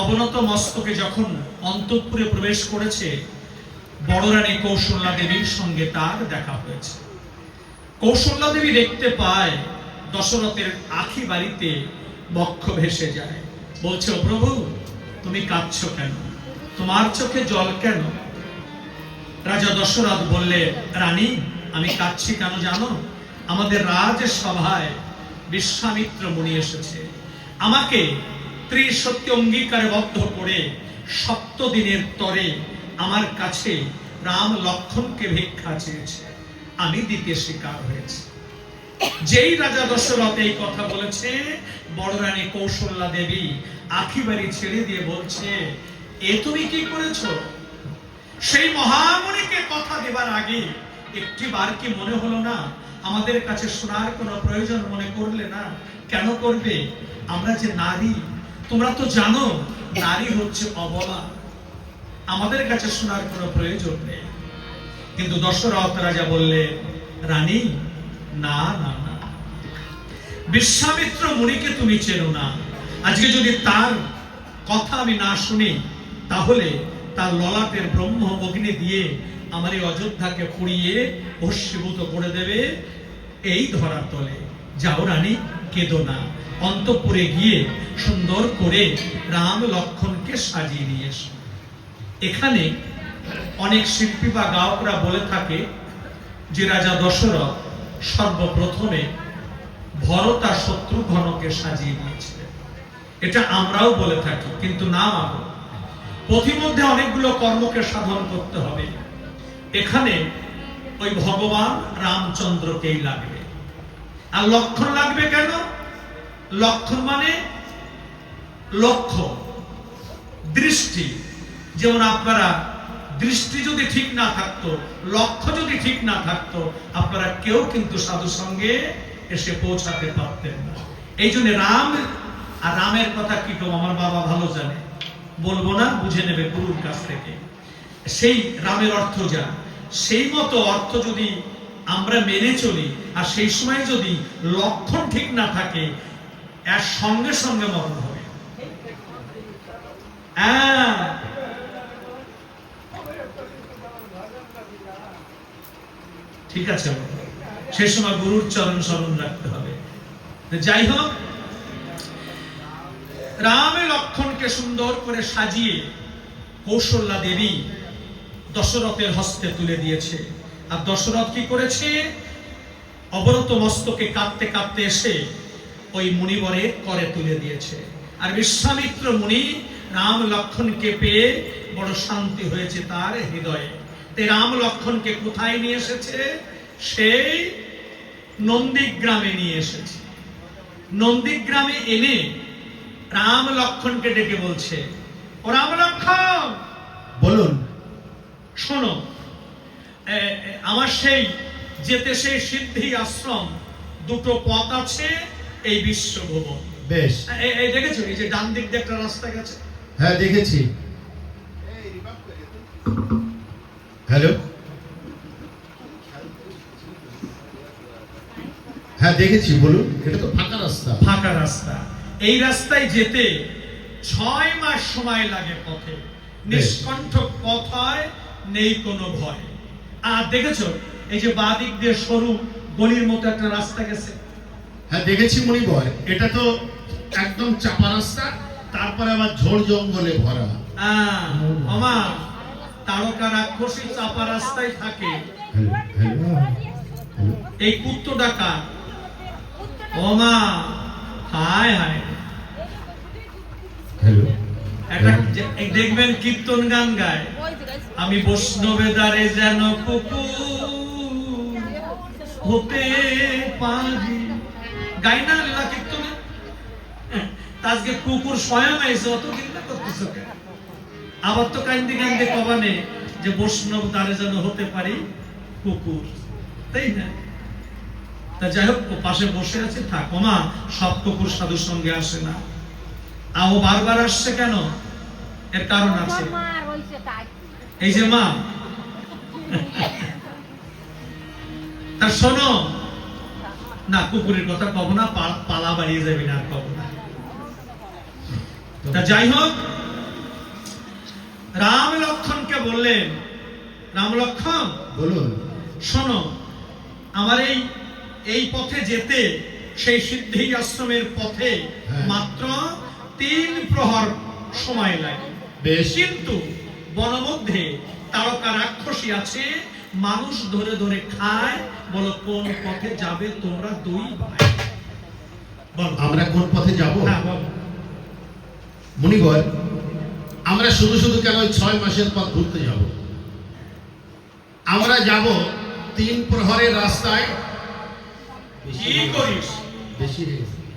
অবনত মস্তকে যখন অন্তঃপুরে প্রবেশ করেছে বড় রানী কৌশল্যা দেবীর সঙ্গে তার দেখা হয়েছে। কৌশল্যা দেবী দেখতে পায়, দশরথের আখি বাড়িতে বক্ষ ভেসে যায়। বলছে প্রভু, তুমি কাঁদছো কেন? তোমার চোখে জল কেন? রাজা দশরথ বললে, রানী, আমি কাঁদছি কেন জানো? আমাদের রাজসভায় বিশ্বামিত্র মুনি এসেছে। আমাকে ত্রিসত্য অঙ্গীকারে বদ্ধ করে সপ্ত দিনের তরে আমার কাছে রাম লক্ষণকে ভিক্ষা চেয়েছে। আমি দিতে স্বীকার হয়েছে। যেই রাজা দশরথ এই কথা বলেছে বড় রানী কৌশল্যা দেবী আখি বাড়ি ছেড়ে দিয়ে বলছে, এ তুমি কি করেছ? সেই মহামণিকে কথা দেবার আগে একটি বার কি মনে হলো না? আমাদের কাছে শোনার কোনো প্রয়োজন মনে করলে না? কেন করবে? আমরা যে নারী তোমরা তো জানো, নারী হচ্ছে অবলা। আমাদের কাছে শোনার কোনো প্রয়োজন নেই। কিন্তু দশরথ রাজা বললে রানী, না না না। বিশ্বামিত্র মুনিকে তুমি চেনো না। আজকে যদি তার কথা আমি না শুনি, তাহলে তার ললাটের ব্রহ্ম অগ্নি দিয়ে আমার এই অযোধ্যাকে পুড়িয়ে ভস্মীভূত করে দেবে এই ধরার তলে। যাও রানী। কেঁদো না। অন্তপুরে গিয়ে সুন্দর করে রাম লক্ষণকে সাজিয়ে নিয়ে এসো। এখানে অনেক শিল্পী বা গায়করা বলে থাকে যে রাজা দশরথ সর্বপ্রথমে ভরত আর শত্রুঘ্নকে সাজিয়ে দিয়েছিলেন এটা আমরাও বলে থাকি, কিন্তু না মানো পথিমধ্যে অনেকগুলো কর্মকে সাধন করতে হবে। এখানে ওই ভগবান রামচন্দ্রকেই লাগবে। আর লক্ষণ লাগবে কেন? লক্ষণ মানে লক্ষ্য, দৃষ্টি। যেমন আপনারা দৃষ্টি যদি ঠিক না থাকতো, লক্ষ্য যদি ঠিক না থাকতো, আপনারা কেউ কিন্তু সাধু সঙ্গে এসে পৌঁছাতে পারতেন না। এই জন্য রাম, আর রামের কথা কি তো আমার বাবা ভালো জানে। বলব না, বুঝে নেবে গুরুর কাছ থেকে। সেই রামের অর্থ যা। সেই মতো অর্থ যদি আমরা মেনে চলি। আর সেই সময় যদি লক্ষণ ঠিক না থাকে, এর সঙ্গে সঙ্গে মরণ হবে। হ্যাঁ। ঠিক আছে সেই সময় গুরুর চরণ স্মরণ রাখতে হবে। যাই হোক, রামে লক্ষণকে সুন্দর করে সাজিয়ে কৌশল্যা দেবী দশরথের হস্তে তুলে দিয়েছে। আর দশরথ কি করেছে? অবরত মস্তকে কাঁদতে কাঁদতে এসে ওই মুনিবরে করে তুলে দিয়েছে। আর বিশ্বামিত্র মুনি রাম লক্ষণকে পেয়ে বড় শান্তি হয়েছে তার হৃদয়ে। তে রাম লক্ষণকে কোথায় নিয়ে এসেছে? সেই নন্দীগ্রামে নিয়ে এসেছে। নন্দীগ্রামে এনে রাম লক্ষণকে ডেকে বলছে, ও রাম লক্ষণ বলুন শোনো এ, এ, আমার সেই যেতে সেই সিদ্ধি আশ্রম দুটো পথ আছে এই বিশ্বভুবন। বেশ। এই- দেখেছ? এই যে ডান দিক দিয়ে একটা রাস্তা গেছে। হ্যাঁ দেখেছি। হ্যালো? হ্যাঁ দেখেছি বলুন। এটা তো ফাঁকা রাস্তা। ফাঁকা রাস্তা। এই রাস্তায় যেতে ছয় মাস সময় লাগে পথে। নিষ্কণ্ঠ পথ হয় নেই কোনো ভয়। আর দেখেছ? এই যে বাঁ দিক দিয়ে সরু গলির মতো একটা রাস্তা গেছে। হ্যাঁ দেখেছি মনি বয়। এটা তো একদম চাপা রাস্তা তারপরে আবার ঝোড় জঙ্গলে ভরা। আহ, মামা তারকা রাক্ষসী চাপা রাস্তায় থাকে। এই কুত্তো ডাকা ওমা হায় হায়। হ্যালো। একটা দেখবেন কীর্তন গান গায়। আমি বৈষ্ণবে দ্বারে যেন কুকুর হতে পারি। গাই না লীলা কীর্তনে? আজকে কুকুর স্বয়ং এসে অত চিন্তা করতেছ কেন? আবার তো কান্দি কান্দি কবানে যে বৈষ্ণব দ্বারে যেন হতে পারি কুকুর। তাই না? তা যাই হোক পাশে বসে আছে, থাক। ওমা সব কুকুর সাধুর সঙ্গে আসে না। আও বারবার আসছে কেন? এর কারণ আছে। এই যে মা। তা শোনো। না কুকুরের কথা কব না পালা বাড়িয়ে যাবি না আর কব না। তা যাই হোক রাম লক্ষণকে বললেন রাম লক্ষণ বলুন। শোনো আমার এই এই পথে যেতে সেই সিদ্ধি আশ্রমের পথে হ্যাঁ। মাত্র তিন প্রহর সময় লাগে। বেশ। কিন্তু বনমধ্যে তারকা রাক্ষসী আছে মানুষ ধরে ধরে খায় বলো কোন পথে যাবে তোমরা দুই ভাই? বলো। আমরা কোন পথে যাব? হ্যাঁ বলো। মুনিবর আমরা শুধু শুধু কেন ওই ছয় মাসের পথ ঘুরতে যাব? আমরা যাব তিন প্রহরের রাস্তায়। কি করিস? বেশি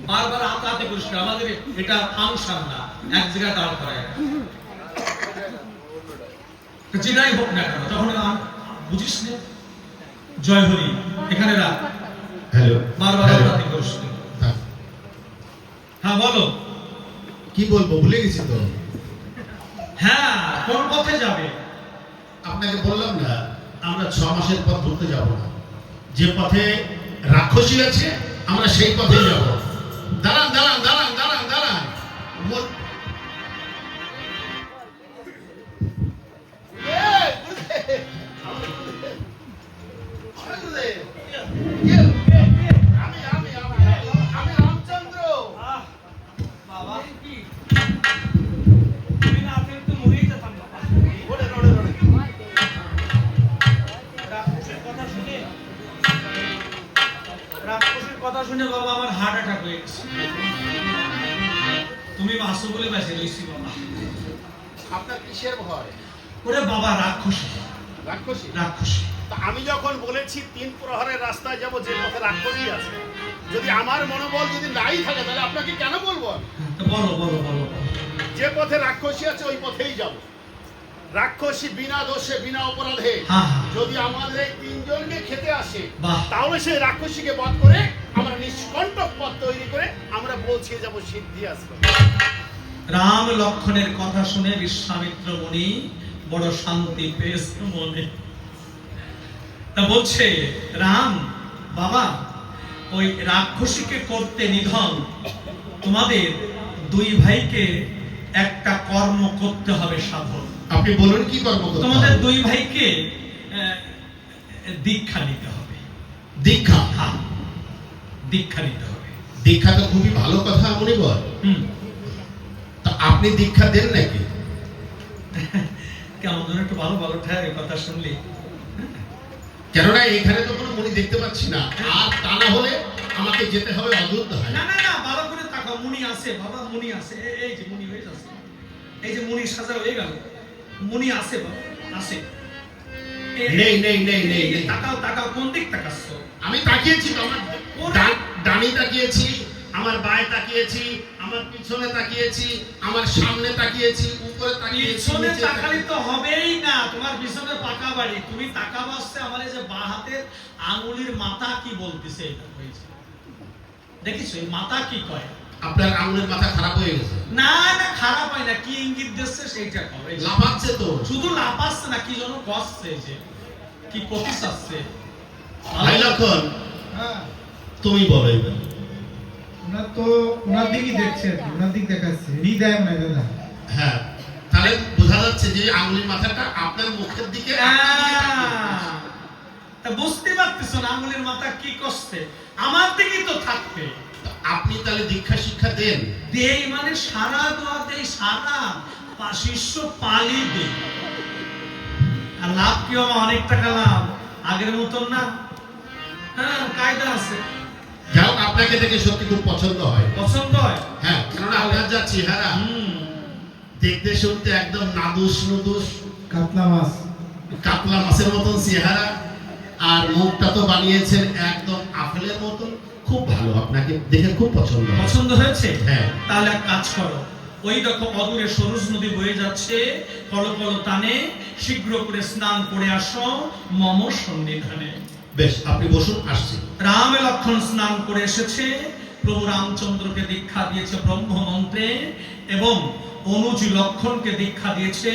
বারবার করিস। আমাদের এটা ফাংশন না এক জায়গায় দাঁড় করায়। যেটাই হোক না কেন আম- বুঝিস না। জয় হরি এখানে রাখ। হ্যালো বারবার করিস হ্যাঁ। বলো। কি বলব ভুলে গেছি তো। হ্যাঁ কোন পথে যাবে? আপনাকে বললাম না আমরা ছ মাসের পথ ঘুরতে যাব না। যে পথে রাক্ষসী আছে আমরা সেই পথে যাব। দাঁড়ান দাঁড়ান দাঁড়ান দাঁড়ান দাঁড়ান। তুমি বাসু বলে বেঁচে রয়েছি বাবা। আপনার কিসের ভয়? ওরে বাবা রাক্ষসী। রাক্ষসী? রাক্ষসী। আমি যখন বলেছি তিন প্রহরের রাস্তায় যাব যে পথে রাক্ষসী আছে যদি আমার মনোবল যদি নাই থাকে তাহলে আপনাকে কেন বলব বলো বলো বলো বলো। যে পথে রাক্ষসী আছে ওই পথেই যাব। রাক্ষসী বিনা দোষে বিনা অপরাধে হ্যাঁ হ্যাঁ। যদি আমাদের এই তিনজনকে খেতে আসে তাহলে সেই রাক্ষসীকে বধ করে আমরা নিষ্কণ্টক পথ তৈরি করে আমরা পৌঁছে যাব সিদ্ধি আশ্রম। রাম লক্ষণের কথা শুনে বিশ্বামিত্র মুনি বড় শান্তি পেয়েছে মনে তা বলছে রাম বাবা ওই রাক্ষসীকে করতে নিধন। তোমাদের দুই ভাইকে একটা কর্ম করতে হবে সাধন। আপনি বলুন কি কর্ম করতে তোমাদের দুই ভাইকে আহ, দীক্ষা নিতে হবে। দীক্ষা? হ্যাঁ। দীক্ষা নিতে হবে। দীক্ষা তো খুবই ভালো কথা মনিবর হুম। তা আপনি দীক্ষা দেন নাকি? কেমন যেন একটু ভালো ভালো ঠেকে কথা শুনলি। কেননা এখানে তো কোনো মুনি দেখতে পাচ্ছি না। আর তা না হলে আমাকে যেতে হবে অযোধ্যায়। না না না ভালো করে তাকাও মুনি আছে বাবা মুনি আছে এই যে মুনি হয়ে যাচ্ছে। এই যে মুনি সাজা হয়ে গেল মুনি আছে বাবা আছে। নেই নেই নেই নেই তাকাও তাকাও কোন দিক তাকাচ্ছ? আমি তাকিয়েছি তো, আমার ডা- ডানি তাকিয়েছি আমার বায়ে তাকিয়েছি আমার পিছনে তাকিয়েছি আমার সামনে তাকিয়েছি উপরে তাকিয়েছি পিছনে তাকালি তো হবেই না তোমার পিছনে পাকা বাড়ি। তুমি তাকা বাসছে আমার এই যে বাঁ হাতের আঙুলির মাথা কি বলতেছে এটা হয়েছে? দেখিছো এই মাথা কি কয়? আপনার আঙুলের মাথা খারাপ হয়ে গেছে। না না খারাপ হয় না কি ইঙ্গিত দিচ্ছে সেইটা এই লাফাচ্ছে তো। শুধু লাপাচ্ছে না কি যেন কষছে যে কি আসছে ভাই লক্ষণ হ্যাঁ। তুমি বলো এবার। ওনার তো ওনার দিকই দেখছেন ওনার দিক দেখাচ্ছে। হৃদয় মনে দাদা হ্যাঁ তাহলে বোঝা যাচ্ছে যে আঙুলের মাথাটা আপনার মুখের দিকে। তা বুঝতে পারতেছ না আঙুলের মাথা কি করছে। আমার দিকেই তো থাকবে। আপনি তাহলে দীক্ষা শিক্ষা দেন। দেই মানে সারা দোয়া দেই সারা। শিষ্য পালি দেই। আর লাভ কি হবে অনেক টাকা লাভ। আগের মতন না। হ্যাঁ কায়দা আছে। যাই হোক আপনাকে দেখে সত্যি খুব পছন্দ হয়। পছন্দ হয়? হ্যাঁ কেননা আপনার যা চেহারা দেখতে শুনতে একদম নাদুস নুদুস। কাতলা মাছ। কাতলা মাছের মতন চেহারা। আর মুখটা তো বানিয়েছেন একদম আপেলের মতন। খুব ভালো আপনাকে দেখে খুব পছন্দ পছন্দ হয়েছে? হ্যাঁ। তাহলে এক কাজ করো। ওই দেখো অদূরে সরুজ নদী বয়ে যাচ্ছে। কল কল টানে। শীঘ্র করে স্নান করে আসো মম সন্নিধানে। বেশ আপনি বসুন আসছি। রাম লক্ষণ স্নান করে এসেছে। প্রভু রামচন্দ্রকে দীক্ষা দিয়েছে ব্রহ্ম মন্ত্রে এবং অনুজ লক্ষণকে দীক্ষা দিয়েছে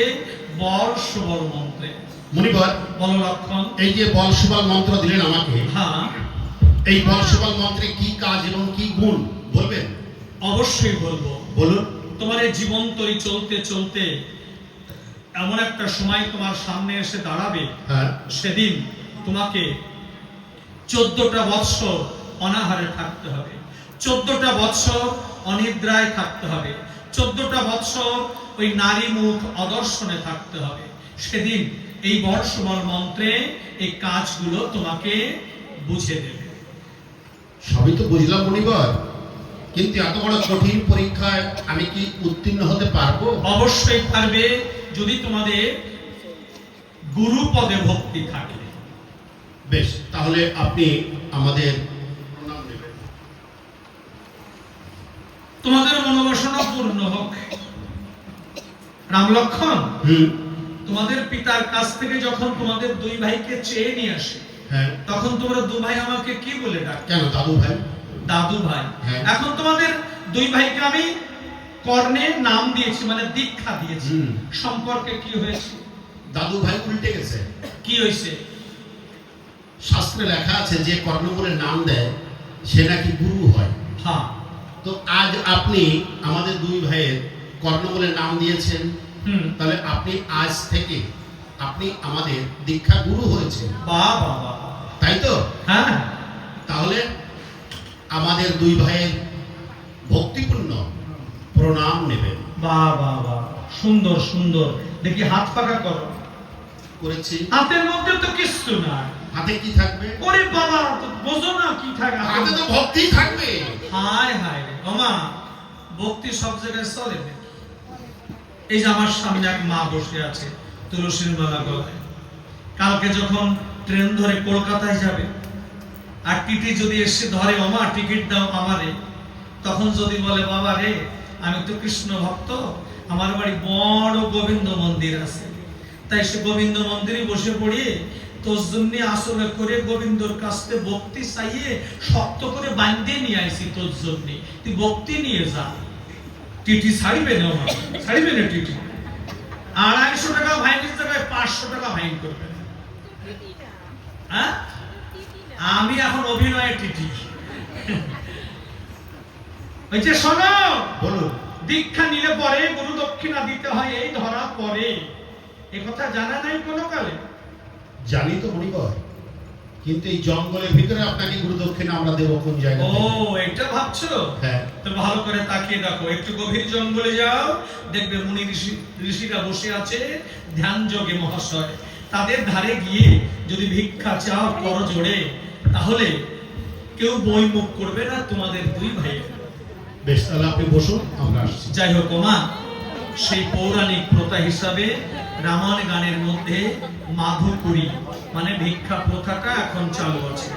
বর সুবল মন্ত্রে। মনিবর বল লক্ষণ। এই যে বল সুবল মন্ত্র দিলেন আমাকে হ্যাঁ। এই বল সুবল মন্ত্রে কি কাজ এবং কি গুণ বলবেন? অবশ্যই বলব। বলুন। তোমার এই জীবন তরি চলতে চলতে এমন একটা সময় তোমার সামনে এসে দাঁড়াবে। হ্যাঁ। সেদিন তোমাকে চোদ্দটা বৎসর অনাহারে থাকতে হবে। চোদ্দটা বৎসর অনিদ্রায় থাকতে হবে। চোদ্দটা বৎসর ওই নারী মুখ অদর্শনে থাকতে হবে। সেদিন এই বর্ষমল মন্ত্রে এই কাজগুলো তোমাকে বুঝে দেবে। সবই তো বুঝলাম মনিবর কিন্তু এত বড় কঠিন পরীক্ষায় আমি কি উত্তীর্ণ হতে পারব? অবশ্যই পারবে যদি তোমাদের গুরু পদে ভক্তি থাকে। বেশ তাহলে আপনি আমাদের প্রণাম নেবেন। তোমাদের মনোবাসনা পূর্ণ হোক। রাম লক্ষণ তোমাদের পিতার কাছ থেকে যখন তোমাদের দুই ভাইকে চেয়ে নিয়ে আসে হ্যাঁ। তখন তোমরা দু ভাই আমাকে কি বলে ডাক? কেন দাদু ভাই? দাদু ভাই। হ্যাঁ। এখন তোমাদের দুই ভাইকে আমি কর্ণে নাম দিয়েছি মানে দীক্ষা দিয়েছি। সম্পর্কে কি হয়েছে? দাদু ভাই উল্টে গেছে। কি হয়েছে? শাস্ত্রে লেখা আছে যে কর্ণমূলের নাম দেয় সে নাকি গুরু হয়। হ্যাঁ। তো আজ আপনি আমাদের দুই ভাইয়ের কর্ণমূলের নাম দিয়েছেন। তাহলে আপনি আজ থেকে আপনি আমাদের দীক্ষা গুরু হয়েছেন। তাই তো? হ্যাঁ। তাহলে আমাদের দুই ভাইয়ের ভক্তিপূর্ণ প্রণাম নেবেন। বা বা বা সুন্দর সুন্দর। দেখি হাত পাকা করো। করেছি। হাতের মধ্যে তো কিছু না হাতে কি থাকবে? ওরে বাবা তো বোঝো না কি থাকে হাতে তো ভক্তি থাকবে। হায় হায় ওমা ভক্তি সব জায়গায় চলে এই যে আমার সামনে এক মা বসে আছে তুলসীর মালা গলায়। কালকে যখন ট্রেন ধরে কলকাতায় যাবে আর টিটি যদি এসে ধরে ওমা টিকিট দাও আমারে তখন যদি বলে বাবা রে আমি তো কৃষ্ণ ভক্ত আমার বাড়ি বড় গোবিন্দ মন্দির আছে। তাই সে গোবিন্দ মন্দিরে বসে পড়ি তোর জন্য আসলে করে গোবিন্দর কাছে ভক্তি চাইয়ে শক্ত করে বান্ধে নিয়ে আইছি তোর জন্য তুই ভক্তি নিয়ে যা। টিটি ছাড়িবে না আমার ছাড়িবে না টিটি। আড়াইশো টাকা ভাইনের জায়গায় পাঁচশো টাকা ভাইন করবে। হ্যাঁ? আমি এখন অভিনয়ে টিটি। ওই যে শোনো? বলুন দীক্ষা নিলে পরে গুরু দক্ষিণা দিতে হয় এই ধরা পরে এ কথা জানা নাই কোনো কালে? জানি তো মণিকর কিন্তু এই জঙ্গলের ভিতরে আপনাকে গুরু দক্ষিণা আমরা দেবো কোন ও এটা ভাবছ? হ্যাঁ। তো ভালো করে তাকিয়ে দেখো একটু গভীর জঙ্গলে যাও দেখবে মুনি ঋষি ঋষিরা বসে আছে ধ্যান যোগে মহাশয়। তাদের ধারে গিয়ে যদি ভিক্ষা চাও কর জোড়ে তাহলে কেউ বই মুখ করবে না তোমাদের দুই ভাই বেশ তাহলে আপনি বসুন আমরা আসছি। যাই হোক মা সেই পৌরাণিক প্রথা হিসাবে রামায়ণ গানের মধ্যে মাধুপুরী মানে ভিক্ষা প্রথাটা এখন চালু আছে।